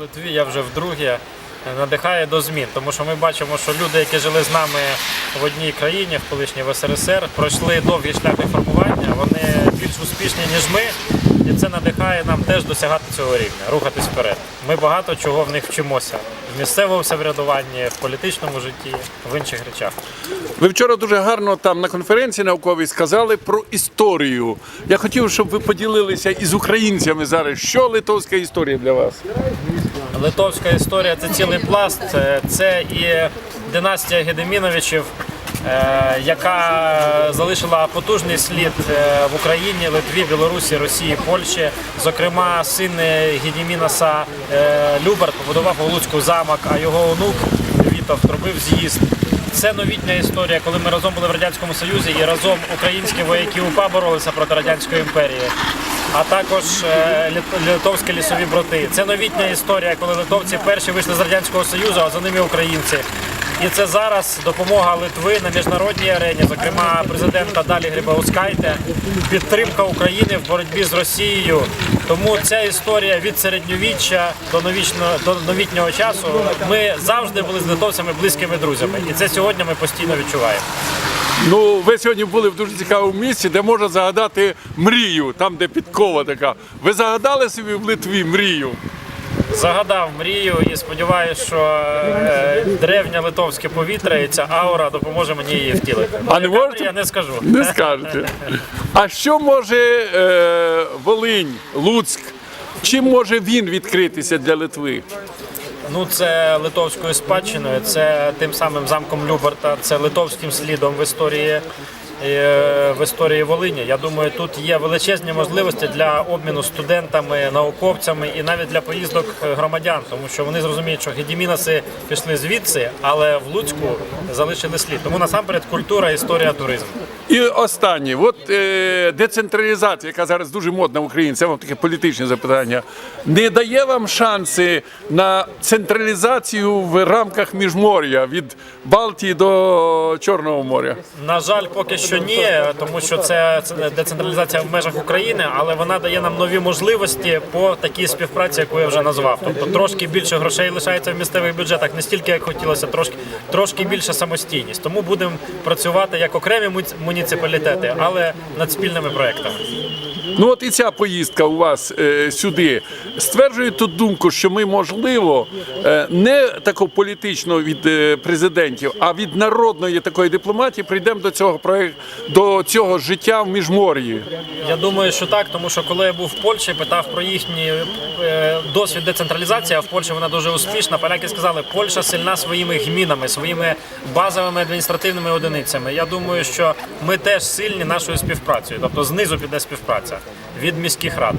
Литві, я вже вдруге. Надихає до змін, тому що ми бачимо, що люди, які жили з нами в одній країні, в колишній в СРСР, пройшли довгий шлях реформування. Вони більш успішні ніж ми, і це надихає нам теж досягати цього рівня, рухатись вперед. Ми багато чого в них вчимося в місцевому самоврядуванні, в політичному житті, в інших речах. Ви вчора дуже гарно там на конференції науковій сказали про історію. Я хотів, щоб ви поділилися із українцями зараз. Що литовська історія для вас? Литовська історія це цілий пласт. Це і династія Гедеміновичів, е, яка залишила потужний слід е, в Україні, Литві, Білорусі, Росії, Польщі. Зокрема, син Гедемінаса е, Люберт побудував Луцьку замок, а його онук Вітов зробив з'їзд. Це новітня історія, коли ми разом були в радянському союзі і разом українські вояки УПА боролися проти радянської імперії. А також е, литовські лісові брати. Це новітня історія, коли литовці перші вийшли з радянського союзу, а за ними українці. І це зараз допомога Литви на міжнародній арені, зокрема президента Далі Грибаускайте, підтримка України в боротьбі з Росією. Тому ця історія від середньовіччя до новічного до новітнього часу. Ми завжди були з литовцями близькими друзями, і це сьогодні ми постійно відчуваємо. Ну, ви сьогодні були в дуже цікавому місці, де можна загадати мрію, там, де підкова така. Ви загадали собі в Литві мрію? Загадав мрію і сподіваюся, що е, древнє литовське повітря і ця аура допоможе мені її втілити. А не можете? мрія, не скажу. Не скажете. А що може е, Волинь, Луцьк? Чим може він відкритися для Литви? Ну, це литовською спадщиною, це тим самим замком Люберта, це литовським слідом в історії. е, В історії Волині. Я думаю, тут є величезні можливості для обміну студентами, науковцями і навіть для поїздок громадян, тому що вони зрозуміють, що гедімінаси пішли звідси, але в Луцьку залишили слід. Тому насамперед культура, історія, туризм. І останнє, от е, децентралізація, яка зараз дуже модна в Україні, це вам таке політичне запитання. Не дає вам шанси на централізацію в рамках міжмор'я від Балтії до Чорного моря? На жаль, поки що ні, тому що це, це децентралізація в межах України, але вона дає нам нові можливості по такій співпраці, яку я вже назвав. Тобто трошки більше грошей лишається в місцевих бюджетах, не стільки як хотілося, трошки трошки більше самостійність. Тому будемо працювати як окремі муці- муніципалітети, але над спільними проектами. Ну от і ця поїздка у вас е, сюди стверджує ту думку, що ми можливо е, не тако політично від е, президентів, а від народної такої дипломатії прийдемо до цього проекту, до цього життя в міжмор'ї. Я думаю, що так, тому що коли я був в Польщі, питав про їхній е, досвід децентралізації, а в Польщі вона дуже успішна. Поляки сказали, Польща сильна своїми гмінами, своїми базовими адміністративними одиницями. Я думаю, що ми теж сильні нашою співпрацею, тобто знизу піде співпраця від міських рад.